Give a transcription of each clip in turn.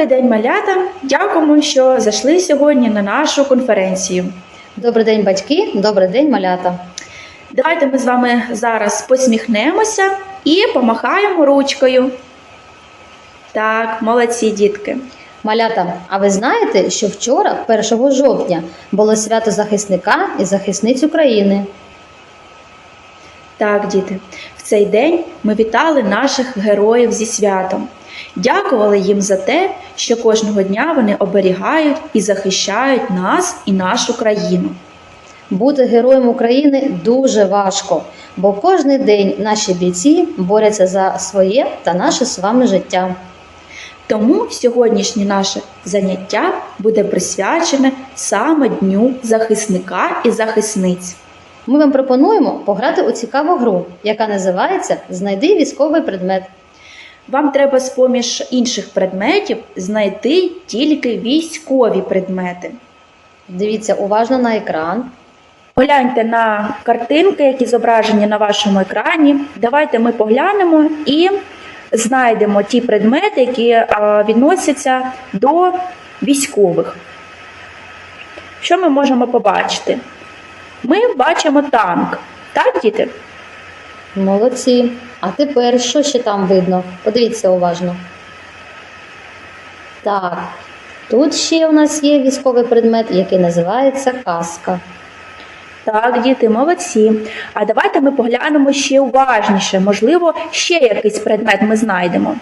Добрий день, малята! Дякуємо, що зайшли сьогодні на нашу конференцію. Добрий день, батьки, добрий день, малята. Давайте ми з вами зараз посміхнемося і помахаємо ручкою. Так, молодці дітки. Малята, а ви знаєте, що вчора, 1 жовтня, було свято захисника і захисниць України? Так, діти, цей день ми вітали наших героїв зі святом. Дякували їм за те, що кожного дня вони оберігають і захищають нас і нашу країну. Бути героєм України дуже важко, бо кожен день наші бійці борються за своє та наше з вами життя. Тому сьогоднішнє наше заняття буде присвячене саме Дню захисника і захисниць. Ми вам пропонуємо пограти у цікаву гру, яка називається Знайди військовий предмет. Вам треба з-поміж інших предметів знайти тільки військові предмети. Дивіться уважно на екран. Погляньте на картинки, які зображені на вашому екрані. Давайте ми поглянемо і знайдемо ті предмети, які відносяться до військових. Що ми можемо побачити? Ми бачимо танк. Так, діти? Молодці. А тепер що ще там видно? Подивіться уважно. Так, тут ще у нас є військовий предмет, який називається каска. Так, діти, молодці. А давайте ми поглянемо ще уважніше. Можливо, ще якийсь предмет ми знайдемо.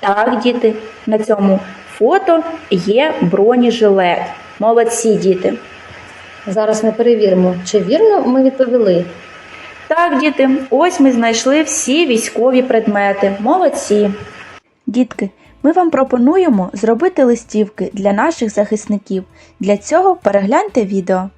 Так, діти, на цьому фото є бронежилет. Молодці, діти. Зараз ми перевіримо, чи вірно ми відповіли. Так, діти, ось ми знайшли всі військові предмети. Молодці. Дітки, ми вам пропонуємо зробити листівки для наших захисників. Для цього перегляньте відео.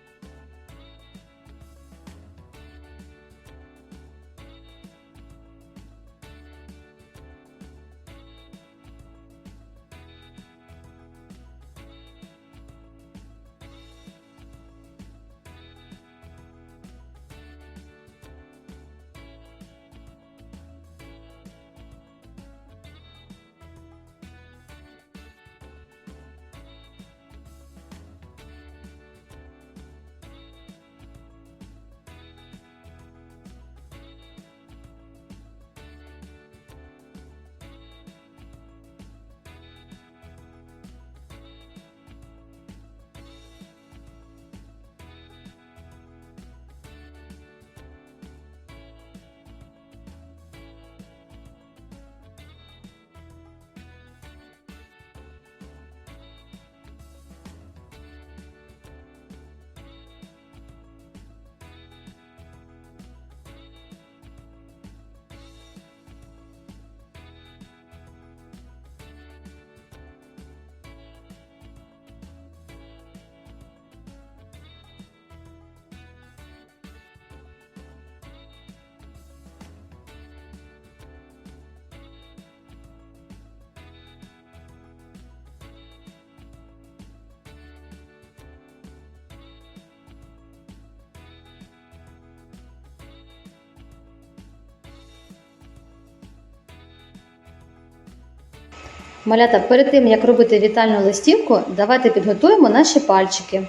Малята, перед тим як робити вітальну листівку, давайте підготуємо наші пальчики.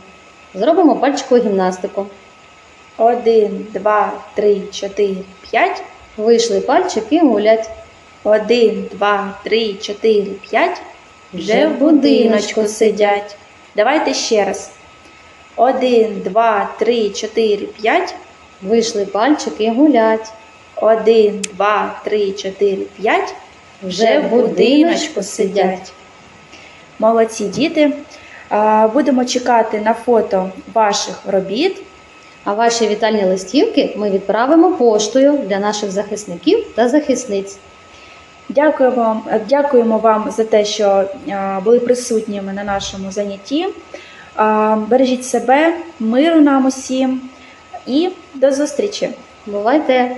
Зробимо пальчикову гімнастику. Один, два, три, чотири, п'ять. Вийшли пальчики гулять. Один, два, три, чотири, п'ять. Вже в будиночку сидять. Давайте ще раз. Один, два, три, чотири, п'ять. Вийшли пальчики гулять. Один, два, три, чотири, п'ять. Вже в будиночку сидять. Молодці діти. Будемо чекати на фото ваших робіт. А ваші вітальні листівки ми відправимо поштою для наших захисників та захисниць. Дякуємо, дякуємо вам за те, що були присутніми на нашому занятті. Бережіть себе, миру нам усім і до зустрічі! Бувайте!